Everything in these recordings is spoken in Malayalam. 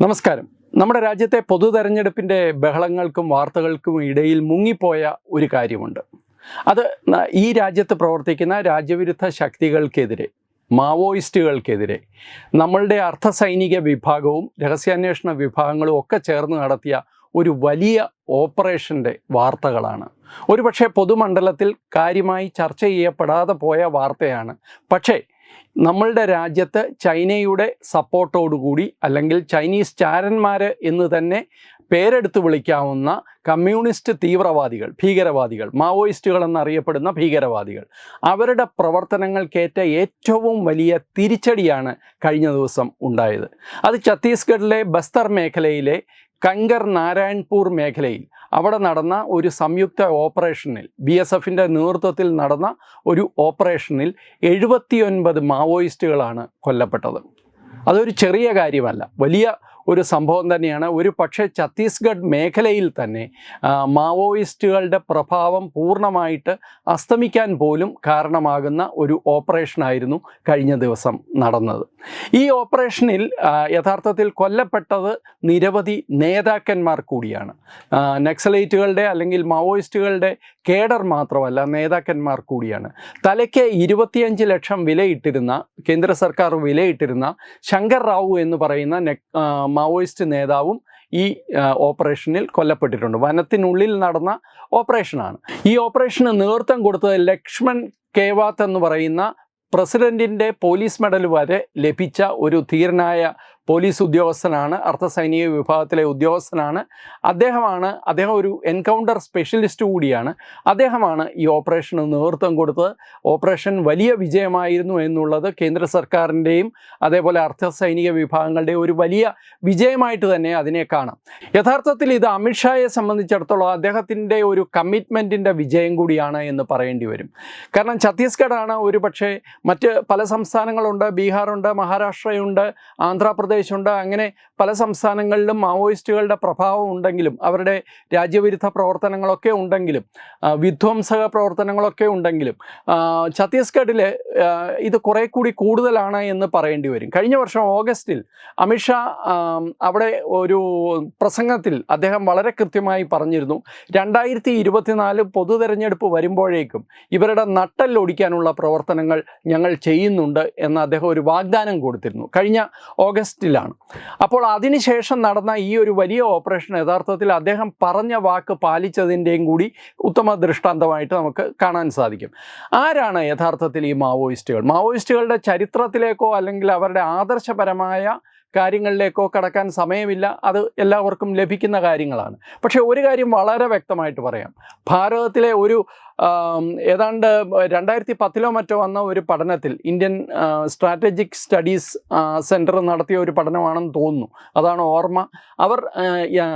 നമസ്കാരം. നമ്മുടെ രാജ്യത്തെ പൊതു തെരഞ്ഞെടുപ്പിന്റെ ബഹളങ്ങൾക്കും വാർത്തകൾക്കും ഇടയിൽ മുങ്ങിപ്പോയ ഒരു കാര്യമുണ്ട്. അത് ഈ രാജ്യത്ത് പ്രവർത്തിക്കുന്ന രാജ്യവിരുദ്ധ ശക്തികൾക്കെതിരെ മാവോയിസ്റ്റുകൾക്കെതിരെ നമ്മളുടെ അർദ്ധസൈനിക വിഭാഗവും രഹസ്യാന്വേഷണ വിഭാഗങ്ങളും ഒക്കെ ചേർന്ന് നടത്തിയ ഒരു വലിയ ഓപ്പറേഷന്റെ വാർത്തകളാണ്. ഒരുപക്ഷെ പൊതുമണ്ഡലത്തിൽ കാര്യമായി ചർച്ച ചെയ്യപ്പെടാതെ പോയ വാർത്തയാണ്. പക്ഷേ നമ്മളുടെ രാജ്യത്ത് ചൈനയുടെ സപ്പോർട്ടോടുകൂടി അല്ലെങ്കിൽ ചൈനീസ് ചാരന്മാർ എന്ന് തന്നെ പേരെടുത്ത് വിളിക്കാവുന്ന കമ്മ്യൂണിസ്റ്റ് തീവ്രവാദികൾ ഭീകരവാദികൾ മാവോയിസ്റ്റുകൾ എന്നറിയപ്പെടുന്ന ഭീകരവാദികൾ അവരുടെ പ്രവർത്തനങ്ങൾക്കേറ്റ ഏറ്റവും വലിയ തിരിച്ചടിയാണ് കഴിഞ്ഞ ദിവസം ഉണ്ടായത്. അത് ഛത്തീസ്ഗഡിലെ ബസ്തർ മേഖലയിലെ കങ്കർ നാരായൺപൂർ മേഖലയിൽ അവിടെ നടന്ന ഒരു സംയുക്ത ഓപ്പറേഷനിൽ ബി എസ് എഫിന്റെ നേതൃത്വത്തിൽ നടന്ന ഒരു ഓപ്പറേഷനിൽ എഴുപത്തിയൊൻപത് മാവോയിസ്റ്റുകളാണ് കൊല്ലപ്പെട്ടത്. അതൊരു ചെറിയ കാര്യമല്ല. വലിയ ഒരു സംഭവം തന്നെയാണ്. ഒരു പക്ഷേ ഛത്തീസ്ഗഡ് മേഖലയിൽ തന്നെ മാവോയിസ്റ്റുകളുടെ പ്രഭാവം പൂർണമായിട്ട് അസ്തമിക്കാൻ പോലും കാരണമാകുന്ന ഒരു ഓപ്പറേഷനായിരുന്നു കഴിഞ്ഞ ദിവസം നടന്നത്. ഈ ഓപ്പറേഷനിൽ യഥാർത്ഥത്തിൽ കൊല്ലപ്പെട്ടത് നിരവധി നേതാക്കന്മാർ കൂടിയാണ്. നക്സലൈറ്റുകളുടെ അല്ലെങ്കിൽ മാവോയിസ്റ്റുകളുടെ കേഡർ മാത്രമല്ല നേതാക്കന്മാർ കൂടിയാണ്. തലയ്ക്ക് ഇരുപത്തിയഞ്ച് ലക്ഷം വിലയിട്ടിരുന്ന കേന്ദ്ര സർക്കാർ വിലയിട്ടിരുന്ന ശങ്കർ റാവു എന്ന് പറയുന്ന മാവോയിസ്റ്റ് നേതാവും ഈ ഓപ്പറേഷനിൽ കൊല്ലപ്പെട്ടിട്ടുണ്ട്. വനത്തിനുള്ളിൽ നടന്ന ഓപ്പറേഷനാണ്. ഈ ഓപ്പറേഷന് നേതൃത്വം കൊടുത്തത് ലക്ഷ്മൺ കേവാത്ത് എന്ന് പറയുന്ന പ്രസിഡന്റിന്റെ പോലീസ് മെഡൽ വരെ ലഭിച്ച ഒരു ധീരനായ പോലീസ് ഉദ്യോഗസ്ഥനാണ് അർദ്ധസൈനിക വിഭാഗത്തിലെ ഉദ്യോഗസ്ഥനാണ്. അദ്ദേഹമാണ് അദ്ദേഹം ഒരു എൻകൗണ്ടർ സ്പെഷ്യലിസ്റ്റ് കൂടിയാണ്. അദ്ദേഹമാണ് ഈ ഓപ്പറേഷന് നേതൃത്വം കൊടുത്തത്. ഓപ്പറേഷൻ വലിയ വിജയമായിരുന്നു എന്നുള്ളത് കേന്ദ്ര സർക്കാരിന്റെയും അതേപോലെ അർദ്ധസൈനിക വിഭാഗങ്ങളുടെയും ഒരു വലിയ വിജയമായിട്ട് തന്നെ അതിനെ കാണാം. യഥാർത്ഥത്തിൽ ഇത് അമിത്ഷായെ സംബന്ധിച്ചിടത്തോളം അദ്ദേഹത്തിന്റെ ഒരു കമ്മിറ്റ്മെന്റിന്റെ വിജയം കൂടിയാണ് എന്ന് പറയേണ്ടി വരും. കാരണം ഛത്തീസ്ഗഡാണ് ഒരു പക്ഷേ മറ്റ് പല സംസ്ഥാനങ്ങളുണ്ട്. ബീഹാറുണ്ട് മഹാരാഷ്ട്രയുണ്ട് ആന്ധ്രാപ്രദേശുണ്ട് അങ്ങനെ പല സംസ്ഥാനങ്ങളിലും മാവോയിസ്റ്റുകളുടെ പ്രഭാവം ഉണ്ടെങ്കിലും അവരുടെ രാജ്യവിരുദ്ധ പ്രവർത്തനങ്ങളൊക്കെ ഉണ്ടെങ്കിലും വിധ്വംസക പ്രവർത്തനങ്ങളൊക്കെ ഉണ്ടെങ്കിലും ഛത്തീസ്ഗഡിൽ ഇത് കുറേ കൂടി കൂടുതലാണ് എന്ന് പറയേണ്ടി വരും. കഴിഞ്ഞ വർഷം ഓഗസ്റ്റിൽ അമിത്ഷാ അവിടെ ഒരു പ്രസംഗത്തിൽ അദ്ദേഹം വളരെ കൃത്യമായി പറഞ്ഞിരുന്നു രണ്ടായിരത്തി ഇരുപത്തിനാല് പൊതു തെരഞ്ഞെടുപ്പ് വരുമ്പോഴേക്കും ഇവരുടെ നട്ടല്ലൊടിക്കാനുള്ള പ്രവർത്തനങ്ങൾ ഞങ്ങൾ ചെയ്യുന്നുണ്ട് എന്ന് അദ്ദേഹം ഒരു വാഗ്ദാനം കൊടുത്തിരുന്നു. കഴിഞ്ഞ ഓഗസ്റ്റിലാണ് അപ്പോൾ അതിനുശേഷം നടന്ന ഈ ഒരു വലിയ ഓപ്പറേഷൻ യഥാർത്ഥത്തിൽ അദ്ദേഹം പറഞ്ഞ വാക്ക് പാലിച്ചതിന്റെയും കൂടി ഉത്തമ ദൃഷ്ടാന്തമായിട്ട് നമുക്ക് കാണാൻ സാധിക്കും. ആരാണ് യഥാർത്ഥത്തിൽ ഈ മാവോയിസ്റ്റുകൾ? മാവോയിസ്റ്റുകളുടെ ചരിത്രത്തിലേക്കോ അല്ലെങ്കിൽ അവരുടെ ആദർശപരമായ കാര്യങ്ങളിലേക്കോ കടക്കാൻ സമയമില്ല. അത് എല്ലാവർക്കും ലഭിക്കുന്ന കാര്യങ്ങളാണ്. പക്ഷേ ഒരു കാര്യം വളരെ വ്യക്തമായിട്ട് പറയാം. ഭാരതത്തിലെ ഒരു ഏതാണ്ട് രണ്ടായിരത്തി പത്തിലോ മറ്റോ വന്ന ഒരു പഠനത്തിൽ ഇന്ത്യൻ സ്ട്രാറ്റജിക് സ്റ്റഡീസ് സെന്റർ നടത്തിയ ഒരു പഠനമാണെന്ന് തോന്നുന്നു. അതാണ് ഓർമ്മ. അവർ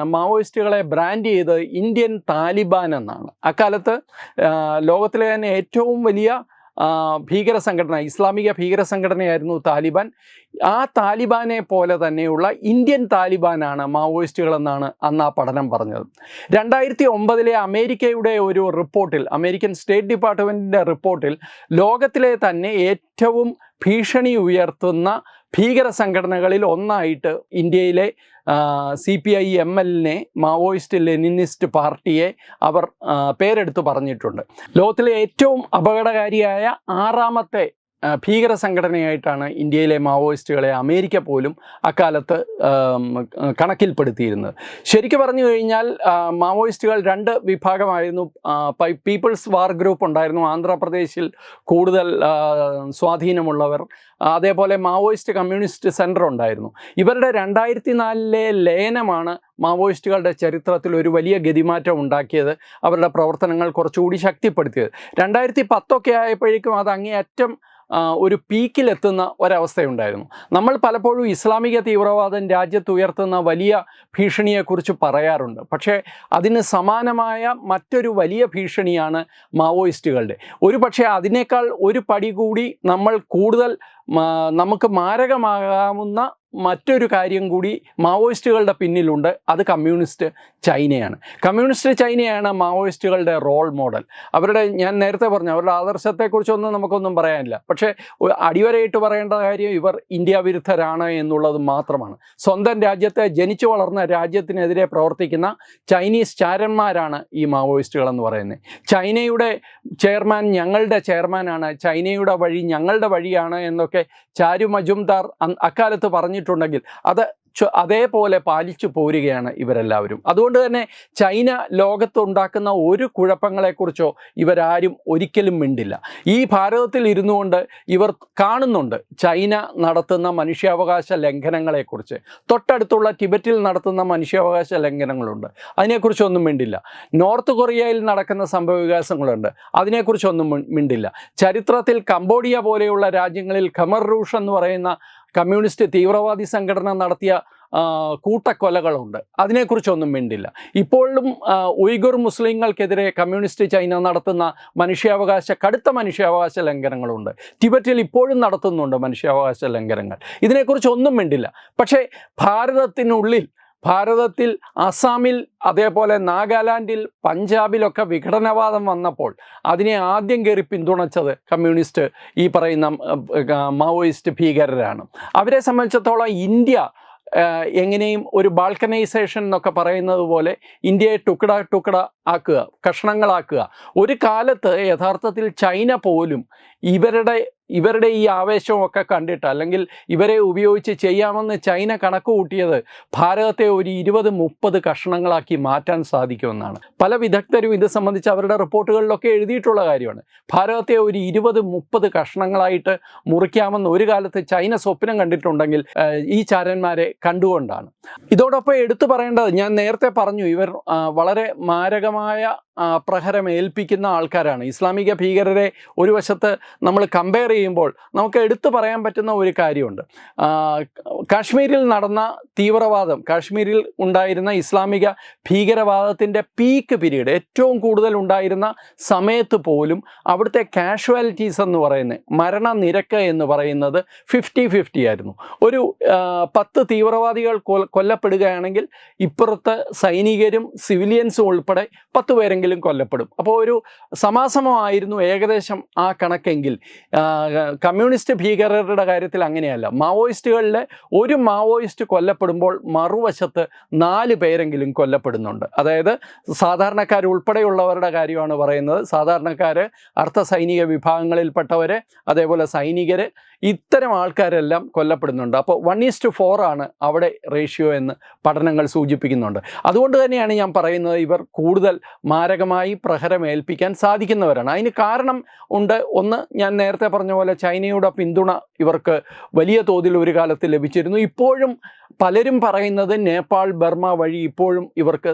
മാവോയിസ്റ്റുകളെ ബ്രാൻഡ് ചെയ്ത് ഇന്ത്യൻ താലിബാൻ എന്നാണ്. അക്കാലത്ത് ലോകത്തിലെ തന്നെ ഏറ്റവും വലിയ ഭീകര സംഘടന ഇസ്ലാമിക ഭീകര സംഘടനയായിരുന്നു താലിബാൻ. ആ താലിബാനെ പോലെ തന്നെയുള്ള ഇന്ത്യൻ താലിബാനാണ് മാവോയിസ്റ്റുകൾ എന്നാണ് അന്ന് ആ പഠനം പറഞ്ഞത്. രണ്ടായിരത്തി ഒമ്പതിലെ അമേരിക്കയുടെ ഒരു റിപ്പോർട്ടിൽ അമേരിക്കൻ സ്റ്റേറ്റ് ഡിപ്പാർട്ട്മെന്റിന്റെ റിപ്പോർട്ടിൽ ലോകത്തിലെ തന്നെ ഏറ്റവും ഭീഷണി ഉയർത്തുന്ന ഭീകര സംഘടനകളിൽ ഒന്നായിട്ട് ഇന്ത്യയിലെ സി പി ഐ എം എല്ലിനെ മാവോയിസ്റ്റ് ലെനിനിസ്റ്റ് പാർട്ടിയെ അവർ പേരെടുത്ത് പറഞ്ഞിട്ടുണ്ട്. ലോകത്തിലെ ഏറ്റവും അപകടകാരിയായ ആറാമത്തെ ഭീകര സംഘടനയായിട്ടാണ് ഇന്ത്യയിലെ മാവോയിസ്റ്റുകളെ അമേരിക്ക പോലും അക്കാലത്ത് കണക്കിൽപ്പെടുത്തിയിരുന്നത്. ശരിക്കും പറഞ്ഞു കഴിഞ്ഞാൽ മാവോയിസ്റ്റുകൾ രണ്ട് വിഭാഗമായിരുന്നു. പീപ്പിൾസ് വാർ ഗ്രൂപ്പ് ഉണ്ടായിരുന്നു. ആന്ധ്രാപ്രദേശിൽ കൂടുതൽ സ്വാധീനമുള്ളവർ. അതേപോലെ മാവോയിസ്റ്റ് കമ്മ്യൂണിസ്റ്റ് സെന്റർ ഉണ്ടായിരുന്നു. ഇവരുടെ രണ്ടായിരത്തി നാലിലെ ലയനമാണ് മാവോയിസ്റ്റുകളുടെ ചരിത്രത്തിൽ ഒരു വലിയ ഗതിമാറ്റം ഉണ്ടാക്കിയത് അവരുടെ പ്രവർത്തനങ്ങൾ കുറച്ചുകൂടി ശക്തിപ്പെടുത്തിയത്. രണ്ടായിരത്തി പത്തൊക്കെ ആയപ്പോഴേക്കും അത് അങ്ങേയറ്റം ഒരു പീക്കിലെത്തുന്ന ഒരവസ്ഥയുണ്ടായിരുന്നു. നമ്മൾ പലപ്പോഴും ഇസ്ലാമിക തീവ്രവാദം രാജ്യത്ത് ഉയർത്തുന്ന വലിയ ഭീഷണിയെക്കുറിച്ച് പറയാറുണ്ട്. പക്ഷേ അതിന് സമാനമായ മറ്റൊരു വലിയ ഭീഷണിയാണ് മാവോയിസ്റ്റുകളുടെ. ഒരു പക്ഷേ അതിനേക്കാൾ ഒരു പടി കൂടി നമ്മൾ കൂടുതൽ നമുക്ക് മാരകമാകാവുന്ന മറ്റൊരു കാര്യം കൂടി മാവോയിസ്റ്റുകളുടെ പിന്നിലുണ്ട്. അത് കമ്മ്യൂണിസ്റ്റ് ചൈനയാണ്. കമ്മ്യൂണിസ്റ്റ് ചൈനയാണ് മാവോയിസ്റ്റുകളുടെ റോൾ മോഡൽ അവരുടെ ഞാൻ നേരത്തെ പറഞ്ഞു അവരുടെ ആദർശത്തെക്കുറിച്ചൊന്നും നമുക്കൊന്നും പറയാനില്ല. പക്ഷേ അടിവരയിട്ട് പറയേണ്ട കാര്യം ഇവർ ഇന്ത്യ വിരുദ്ധരാണ് എന്നുള്ളത് മാത്രമാണ്. സ്വന്തം രാജ്യത്തെ ജനിച്ചു വളർന്ന രാജ്യത്തിനെതിരെ പ്രവർത്തിക്കുന്ന ചൈനീസ് ചാരന്മാരാണ് ഈ മാവോയിസ്റ്റുകൾ എന്ന് പറയുന്നത്. ചൈനയുടെ ചെയർമാൻ ഞങ്ങളുടെ ചെയർമാനാണ്. ചൈനയുടെ വഴി ഞങ്ങളുടെ വഴിയാണ് എന്നൊക്കെ ചാരു മജുംദാർ അക്കാലത്ത് അക്കാലത്ത് പറഞ്ഞിട്ടുണ്ടെങ്കിൽ അത് അതേപോലെ പാലിച്ചു പോരുകയാണ് ഇവരെല്ലാവരും. അതുകൊണ്ട് തന്നെ ചൈന ലോകത്തുണ്ടാക്കുന്ന ഒരു കുഴപ്പങ്ങളെക്കുറിച്ചോ ഇവരാരും ഒരിക്കലും മിണ്ടില്ല. ഈ ഭാരതത്തിൽ ഇരുന്നു കൊണ്ട് ഇവർ കാണുന്നുണ്ട് ചൈന നടത്തുന്ന മനുഷ്യാവകാശ ലംഘനങ്ങളെക്കുറിച്ച്. തൊട്ടടുത്തുള്ള ടിബറ്റിൽ നടത്തുന്ന മനുഷ്യാവകാശ ലംഘനങ്ങളുണ്ട്. അതിനെക്കുറിച്ചൊന്നും മിണ്ടില്ല. നോർത്ത് കൊറിയയിൽ നടക്കുന്ന സംഭവവികാസങ്ങളുണ്ട് അതിനെക്കുറിച്ചൊന്നും മിണ്ടില്ല. ചരിത്രത്തിൽ കംബോഡിയ പോലെയുള്ള രാജ്യങ്ങളിൽ ഖമർ റൂഷ് എന്ന് പറയുന്ന കമ്മ്യൂണിസ്റ്റ് തീവ്രവാദി സംഘടന നടത്തിയ കൂട്ടക്കൊലകളുണ്ട്. അതിനെക്കുറിച്ചൊന്നും മിണ്ടില്ല. ഇപ്പോഴും ഉയ്ഗുർ മുസ്ലിങ്ങൾക്കെതിരെ കമ്മ്യൂണിസ്റ്റ് ചൈന നടത്തുന്ന മനുഷ്യാവകാശ കടുത്ത മനുഷ്യാവകാശ ലംഘനങ്ങളുണ്ട്. ടിബറ്റിൽ ഇപ്പോഴും നടത്തുന്നുണ്ട് മനുഷ്യാവകാശ ലംഘനങ്ങൾ. ഇതിനെക്കുറിച്ചൊന്നും മിണ്ടില്ല. പക്ഷേ ഭാരതത്തിനുള്ളിൽ ഭാരതത്തിൽ അസാമിൽ അതേപോലെ നാഗാലാൻഡിൽ പഞ്ചാബിലൊക്കെ വിഘടനവാദം വന്നപ്പോൾ അതിനെ ആദ്യം കയറി പിന്തുണച്ചത് കമ്മ്യൂണിസ്റ്റ് ഈ പറയുന്ന മാവോയിസ്റ്റ് ഭീകരരാണ്. അവരെ സംബന്ധിച്ചിടത്തോളം ഇന്ത്യ എങ്ങനെയും ഒരു ബാൾക്കനൈസേഷൻ എന്നൊക്കെ പറയുന്നത് പോലെ ഇന്ത്യയെ ടുക്കട ടുക്കട ആക്കുക കഷ്ണങ്ങളാക്കുക. ഒരു കാലത്ത് യഥാർത്ഥത്തിൽ ചൈന പോലും ഇവരുടെ ഇവരുടെ ഈ ആവേശമൊക്കെ കണ്ടിട്ട് അല്ലെങ്കിൽ ഇവരെ ഉപയോഗിച്ച് ചെയ്യാമെന്ന് ചൈന കണക്ക് കൂട്ടിയത് ഭാരതത്തെ ഒരു ഇരുപത് മുപ്പത് കഷണങ്ങളാക്കി മാറ്റാൻ സാധിക്കുമെന്നാണ്. പല വിദഗ്ധരും ഇത് സംബന്ധിച്ച് അവരുടെ റിപ്പോർട്ടുകളിലൊക്കെ എഴുതിയിട്ടുള്ള കാര്യമാണ്. ഭാരതത്തെ ഒരു ഇരുപത് മുപ്പത് കഷണങ്ങളായിട്ട് മുറിക്കാമെന്ന് ഒരു കാലത്ത് ചൈന സ്വപ്നം കണ്ടിട്ടുണ്ടെങ്കിൽ ഈ ചാരന്മാരെ കണ്ടുകൊണ്ടാണ്. ഇതോടൊപ്പം എടുത്തു പറയേണ്ടത് ഞാൻ നേരത്തെ പറഞ്ഞു ഇവർ വളരെ മാരകമായ പ്രഹരം ഏൽപ്പിക്കുന്ന ആൾക്കാരാണ്. ഇസ്ലാമിക ഭീകരരെ ഒരു വശത്ത് നമ്മൾ കമ്പയർ ചെയ്യുമ്പോൾ നമുക്ക് എടുത്തു പറയാൻ പറ്റുന്ന ഒരു കാര്യമുണ്ട്. കാശ്മീരിൽ നടന്ന തീവ്രവാദം കാശ്മീരിൽ ഉണ്ടായിരുന്ന ഇസ്ലാമിക ഭീകരവാദത്തിന്റെ പീക്ക് പീരീഡ് ഏറ്റവും കൂടുതൽ ഉണ്ടായിരുന്ന സമയത്ത് പോലും അവിടുത്തെ കാഷ്വാലിറ്റീസ് എന്ന് പറയുന്നത് മരണനിരക്ക് എന്ന് പറയുന്നത് ഫിഫ്റ്റി ഫിഫ്റ്റി ആയിരുന്നു. ഒരു പത്ത് തീവ്രവാദികൾ കൊല്ലപ്പെടുകയാണെങ്കിൽ ഇപ്പുറത്ത് സൈനികരും സിവിലിയൻസും ഉൾപ്പെടെ പത്ത് പേരെങ്കിലും കൊല്ലപ്പെടും. അപ്പോൾ ഒരു സമാസമമായിരുന്നു ഏകദേശം ആ കണക്കെങ്കിൽ. കമ്മ്യൂണിസ്റ്റ് ഭീകരരുടെ കാര്യത്തിൽ അങ്ങനെയല്ല. മാവോയിസ്റ്റുകളിലെ ഒരു മാവോയിസ്റ്റ് കൊല്ലപ്പെടുമ്പോൾ മറുവശത്ത് നാല് പേരെങ്കിലും കൊല്ലപ്പെടുന്നുണ്ട്. അതായത് സാധാരണക്കാർ ഉൾപ്പെടെയുള്ളവരുടെ കാര്യമാണ് പറയുന്നത്. സാധാരണക്കാർ അർദ്ധ സൈനിക വിഭാഗങ്ങളിൽപ്പെട്ടവർ അതേപോലെ സൈനികർ ഇത്തരം ആൾക്കാരെല്ലാം കൊല്ലപ്പെടുന്നുണ്ട്. അപ്പോൾ വൺ ഈസ് ടു ഫോർ ആണ് അവിടെ റേഷ്യോ എന്ന് പഠനങ്ങൾ സൂചിപ്പിക്കുന്നുണ്ട്. അതുകൊണ്ട് തന്നെയാണ് ഞാൻ പറയുന്നത് ഇവർ കൂടുതൽ മാരകമായി പ്രഹരമേൽപ്പിക്കാൻ സാധിക്കുന്നവരാണ്. അതിന് കാരണം ഉണ്ട്. ഒന്ന് ഞാൻ നേരത്തെ പറഞ്ഞ പോലെ ചൈനയുടെ പിന്തുണ ഇവർക്ക് വലിയ തോതിൽ ഒരു കാലത്ത് ലഭിച്ചിരുന്നു. ഇപ്പോഴും പലരും പറയുന്നത് നേപ്പാൾ ബർമ വഴി ഇപ്പോഴും ഇവർക്ക്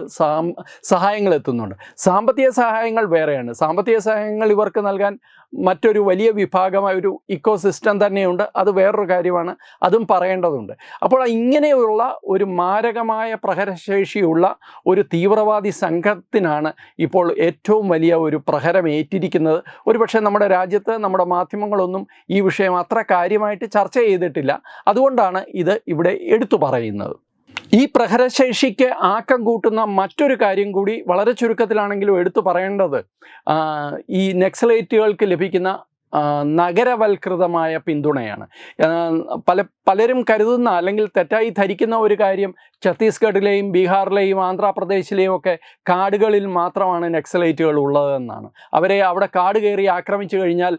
സഹായങ്ങൾ എത്തുന്നുണ്ട്. സാമ്പത്തിക സഹായങ്ങൾ വേറെയാണ്. സാമ്പത്തിക സഹായങ്ങൾ ഇവർക്ക് നൽകാൻ മറ്റൊരു വലിയ വിഭാഗമായ ഒരു ഇക്കോസിസ്റ്റം തന്നെയുണ്ട്. അത് വേറൊരു കാര്യമാണ്. അതും പറയേണ്ടതുണ്ട്. അപ്പോൾ ഇങ്ങനെയുള്ള ഒരു മാരകമായ പ്രഹരശേഷിയുള്ള ഒരു തീവ്രവാദി സംഘത്തിനാണ് ഇപ്പോൾ ഏറ്റവും വലിയ ഒരു പ്രഹരം ഏറ്റിരിക്കുന്നത്. ഒരുപക്ഷെ നമ്മുടെ രാജ്യത്ത് നമ്മുടെ മാധ്യമങ്ങളൊന്നും ഈ വിഷയം അത്ര കാര്യമായിട്ട് ചർച്ച ചെയ്തിട്ടില്ല. അതുകൊണ്ടാണ് ഇത് ഇവിടെ എടുത്തു പറയുന്നത്. ഈ പ്രഹരശേഷിക്ക് ആക്കം കൂട്ടുന്ന മറ്റൊരു കാര്യം കൂടി വളരെ ചുരുക്കത്തിലാണെങ്കിലും എടുത്തു പറയേണ്ടത് ഈ നക്സലേറ്റുകൾക്ക് ലഭിക്കുന്ന നഗരവൽകൃതമായ പിന്തുണയാണ്. പല പലരും കരുതുന്ന അല്ലെങ്കിൽ തെറ്റായി ധരിക്കുന്ന ഒരു കാര്യം ഛത്തീസ്ഗഡിലെയും ബീഹാറിലെയും ആന്ധ്രാപ്രദേശിലെയും ഒക്കെ കാടുകളിൽ മാത്രമാണ് നക്സലൈറ്റുകൾ ഉള്ളതെന്നാണ് അവരെ അവിടെ കാട് കയറി ആക്രമിച്ചു കഴിഞ്ഞാൽ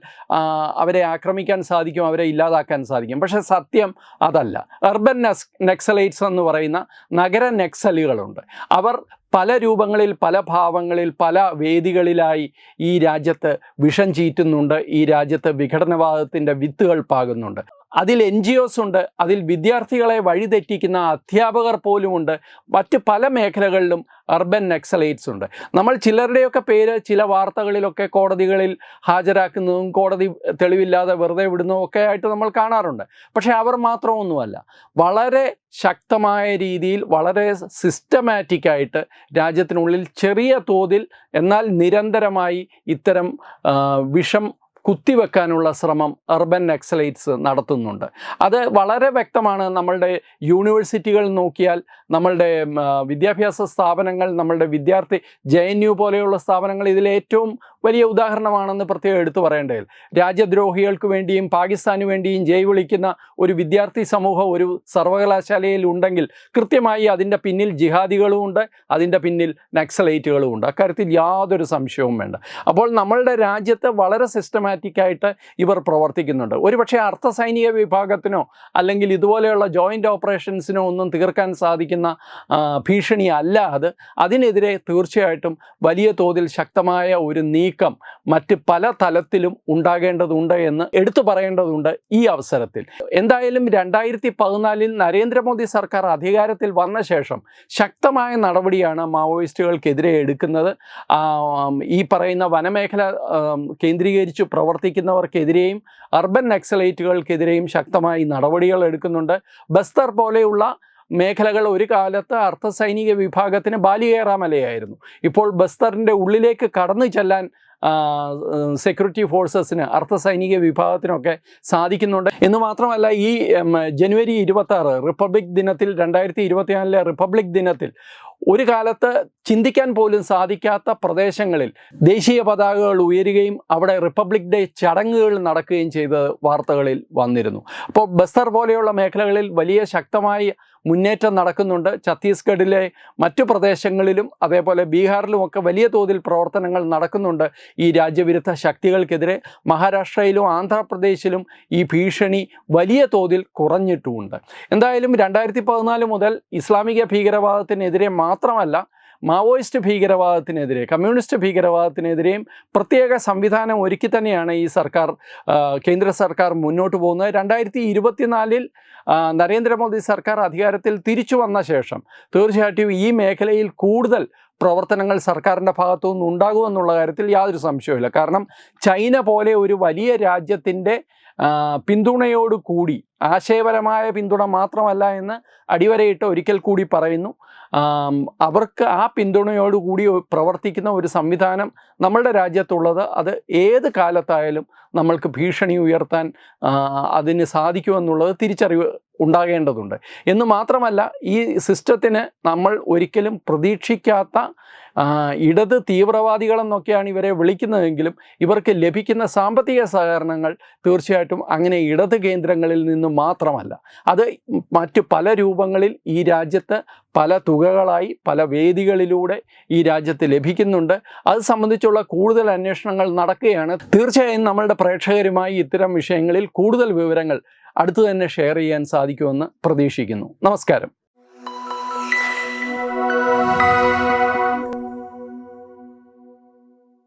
അവരെ ആക്രമിക്കാൻ സാധിക്കും അവരെ ഇല്ലാതാക്കാൻ സാധിക്കും. പക്ഷേ സത്യം അതല്ല. അർബൻ നെക്സ് നെക്സലൈറ്റ്സ് എന്ന് പറയുന്ന നഗര നെക്സലുകളുണ്ട്. അവർ പല രൂപങ്ങളിൽ പല ഭാവങ്ങളിൽ പല വേദികളിലായി ഈ രാജ്യത്ത് വിഷം ചീറ്റുന്നുണ്ട് ഈ രാജ്യത്ത് വിഘടനവാദത്തിന്റെ വിത്തുകൾ പാകുന്നുണ്ട്. അതിൽ എൻ ജി ഒസ് ഉണ്ട് അതിൽ വിദ്യാർത്ഥികളെ വഴിതെറ്റിക്കുന്ന അധ്യാപകർ പോലുമുണ്ട് മറ്റ് പല മേഖലകളിലും അർബൻ നക്സലൈറ്റ്സ് ഉണ്ട്. നമ്മൾ ചിലരുടെയൊക്കെ പേര് ചില വാർത്തകളിലൊക്കെ കോടതികളിൽ ഹാജരാക്കുന്നതും കോടതി തെളിവില്ലാതെ വെറുതെ വിടുന്നതും ഒക്കെ ആയിട്ട് നമ്മൾ കാണാറുണ്ട്. പക്ഷേ അവർ മാത്രമൊന്നുമല്ല. വളരെ ശക്തമായ രീതിയിൽ വളരെ സിസ്റ്റമാറ്റിക്കായിട്ട് രാജ്യത്തിനുള്ളിൽ ചെറിയ തോതിൽ എന്നാൽ നിരന്തരമായി ഇത്തരം വിഷം കുത്തിവെക്കാനുള്ള ശ്രമം അർബൻ നക്സലൈറ്റ്സ് നടത്തുന്നുണ്ട്. അത് വളരെ വ്യക്തമാണ്. നമ്മളുടെ യൂണിവേഴ്സിറ്റികൾ നോക്കിയാൽ നമ്മളുടെ വിദ്യാഭ്യാസ സ്ഥാപനങ്ങൾ നമ്മളുടെ വിദ്യാർത്ഥി ജെ എൻ യു പോലെയുള്ള സ്ഥാപനങ്ങൾ ഇതിൽ ഏറ്റവും വലിയ ഉദാഹരണമാണെന്ന് പ്രത്യേകം എടുത്തു പറയേണ്ടതിൽ രാജ്യദ്രോഹികൾക്ക് വേണ്ടിയും പാകിസ്ഥാനു വേണ്ടിയും ജയ് വിളിക്കുന്ന ഒരു വിദ്യാർത്ഥി സമൂഹം ഒരു സർവകലാശാലയിൽ ഉണ്ടെങ്കിൽ കൃത്യമായി അതിന്റെ പിന്നിൽ ജിഹാദികളും ഉണ്ട് അതിന്റെ പിന്നിൽ നക്സലൈറ്റുകളും ഉണ്ട്. അക്കാര്യത്തിൽ യാതൊരു സംശയവും വേണ്ട. അപ്പോൾ നമ്മളുടെ രാജ്യത്ത് വളരെ സിസ്റ്റമാറ്റിക്കായിട്ട് ഇവർ പ്രവർത്തിക്കുന്നുണ്ട്. ഒരുപക്ഷെ അർദ്ധ സൈനിക വിഭാഗത്തിനോ അല്ലെങ്കിൽ ഇതുപോലെയുള്ള ജോയിന്റ് ഓപ്പറേഷൻസിനോ ഒന്നും തീർക്കാൻ സാധിക്കുന്ന ഭീഷണി അല്ല അത്. അതിനെതിരെ തീർച്ചയായിട്ടും വലിയ തോതിൽ ശക്തമായ ഒരു നീക്കം മറ്റ് പല തലത്തിലും ഉണ്ടാകേണ്ടതുണ്ട് എന്ന് എടുത്തു പറയേണ്ടതുണ്ട് ഈ അവസരത്തിൽ. എന്തായാലും രണ്ടായിരത്തി പതിനാലിൽ നരേന്ദ്രമോദി സർക്കാർ അധികാരത്തിൽ വന്ന ശേഷം ശക്തമായ നടപടിയാണ് മാവോയിസ്റ്റുകൾക്കെതിരെ എടുക്കുന്നത്. ഈ പറയുന്ന വനമേഖല കേന്ദ്രീകരിച്ച് പ്രവർത്തിക്കുന്നവർക്കെതിരെയും അർബൻ നക്സലൈറ്റുകൾക്കെതിരെയും ശക്തമായി നടപടികൾ എടുക്കുന്നുണ്ട്. ബസ്തർ പോലെയുള്ള മേഖലകൾ ഒരു കാലത്ത് അർദ്ധ സൈനിക വിഭാഗത്തിന് ബാലികേറാമലയായിരുന്നു. ഇപ്പോൾ ബസ്തറിന്റെ ഉള്ളിലേക്ക് കടന്നു ചെല്ലാൻ സെക്യൂരിറ്റി ഫോഴ്സസിന് അർദ്ധ സൈനിക വിഭാഗത്തിനൊക്കെ സാധിക്കുന്നുണ്ട്. എന്ന് മാത്രമല്ല ഈ ജനുവരി ഇരുപത്തി റിപ്പബ്ലിക് ദിനത്തിൽ രണ്ടായിരത്തി ഇരുപത്തിനാലിലെ റിപ്പബ്ലിക് ദിനത്തിൽ ഒരു കാലത്ത് ചിന്തിക്കാൻ പോലും സാധിക്കാത്ത പ്രദേശങ്ങളിൽ ദേശീയ പതാകകൾ ഉയരുകയും അവിടെ റിപ്പബ്ലിക് ഡേ ചടങ്ങുകൾ നടക്കുകയും ചെയ്ത വാർത്തകളിൽ വന്നിരുന്നു. അപ്പോൾ ബസ്തർ പോലെയുള്ള മേഖലകളിൽ വലിയ ശക്തമായ മുന്നേറ്റം നടക്കുന്നുണ്ട്. ഛത്തീസ്ഗഡിലെ മറ്റു പ്രദേശങ്ങളിലും അതേപോലെ ബീഹാറിലുമൊക്കെ വലിയ തോതിൽ പ്രവർത്തനങ്ങൾ നടക്കുന്നുണ്ട്. ഈ രാജ്യവിരുദ്ധ ശക്തികൾക്കെതിരെ മഹാരാഷ്ട്രയിലും ആന്ധ്രാപ്രദേശിലും ഈ ഭീഷണി വലിയ തോതിൽ കുറഞ്ഞിട്ടുമുണ്ട്. എന്തായാലും രണ്ടായിരത്തി പതിനാല് മുതൽ ഇസ്ലാമിക ഭീകരവാദത്തിനെതിരെ മാത്രമല്ല മാവോയിസ്റ്റ് ഭീകരവാദത്തിനെതിരെ കമ്മ്യൂണിസ്റ്റ് ഭീകരവാദത്തിനെതിരെയും പ്രത്യേക സംവിധാനം ഒരുക്കി തന്നെയാണ് ഈ സർക്കാർ കേന്ദ്ര സർക്കാർ മുന്നോട്ട് പോകുന്നത്. രണ്ടായിരത്തി ഇരുപത്തിനാലിൽ നരേന്ദ്രമോദി സർക്കാർ അധികാരത്തിൽ തിരിച്ചു വന്ന ശേഷം തീർച്ചയായിട്ടും ഈ മേഖലയിൽ കൂടുതൽ പ്രവർത്തനങ്ങൾ സർക്കാരിന്റെ ഭാഗത്തു നിന്ന് ഉണ്ടാകുമെന്നുള്ള കാര്യത്തിൽ യാതൊരു സംശയവുമില്ല. കാരണം ചൈന പോലെ ഒരു വലിയ രാജ്യത്തിന്റെ പിന്തുണയോടുകൂടി കൂടി ആശയപരമായ പിന്തുണ മാത്രമല്ല എന്ന് അടിവരയിട്ട് ഒരിക്കൽ കൂടി പറയുന്നു. അവർക്ക് ആ പിന്തുണയോടുകൂടി പ്രവർത്തിക്കുന്ന ഒരു സംവിധാനം നമ്മളുടെ രാജ്യത്തുള്ളത്. അത് ഏത് കാലത്തായാലും നമ്മൾക്ക് ഭീഷണി ഉയർത്താൻ അതിന് സാധിക്കുമെന്നുള്ളത് തിരിച്ചറിവ് ഉണ്ടാകേണ്ടതുണ്ട്. എന്ന് മാത്രമല്ല ഈ സിസ്റ്റത്തിന് നമ്മൾ ഒരിക്കലും പ്രതീക്ഷിക്കാത്ത ഇടത് തീവ്രവാദികളെന്നൊക്കെയാണ് ഇവരെ വിളിക്കുന്നതെങ്കിലും ഇവർക്ക് ലഭിക്കുന്ന സാമ്പത്തിക സഹകരണങ്ങൾ തീർച്ചയായിട്ടും അങ്ങനെ ഇടത് കേന്ദ്രങ്ങളിൽ നിന്ന് മാത്രമല്ല അത് മറ്റ് പല രൂപങ്ങളിൽ ഈ രാജ്യത്ത് പല തുകകളായി പല വേദികളിലൂടെ ഈ രാജ്യത്ത് ലഭിക്കുന്നുണ്ട്. അത് സംബന്ധിച്ചുള്ള കൂടുതൽ അന്വേഷണങ്ങൾ നടക്കുകയാണ്. തീർച്ചയായും നമ്മളുടെ പ്രേക്ഷകരുമായി ഇത്തരം വിഷയങ്ങളിൽ കൂടുതൽ വിവരങ്ങൾ അടുത്തു തന്നെ ഷെയർ ചെയ്യാൻ സാധിക്കുമെന്ന് പ്രതീക്ഷിക്കുന്നു. നമസ്കാരം.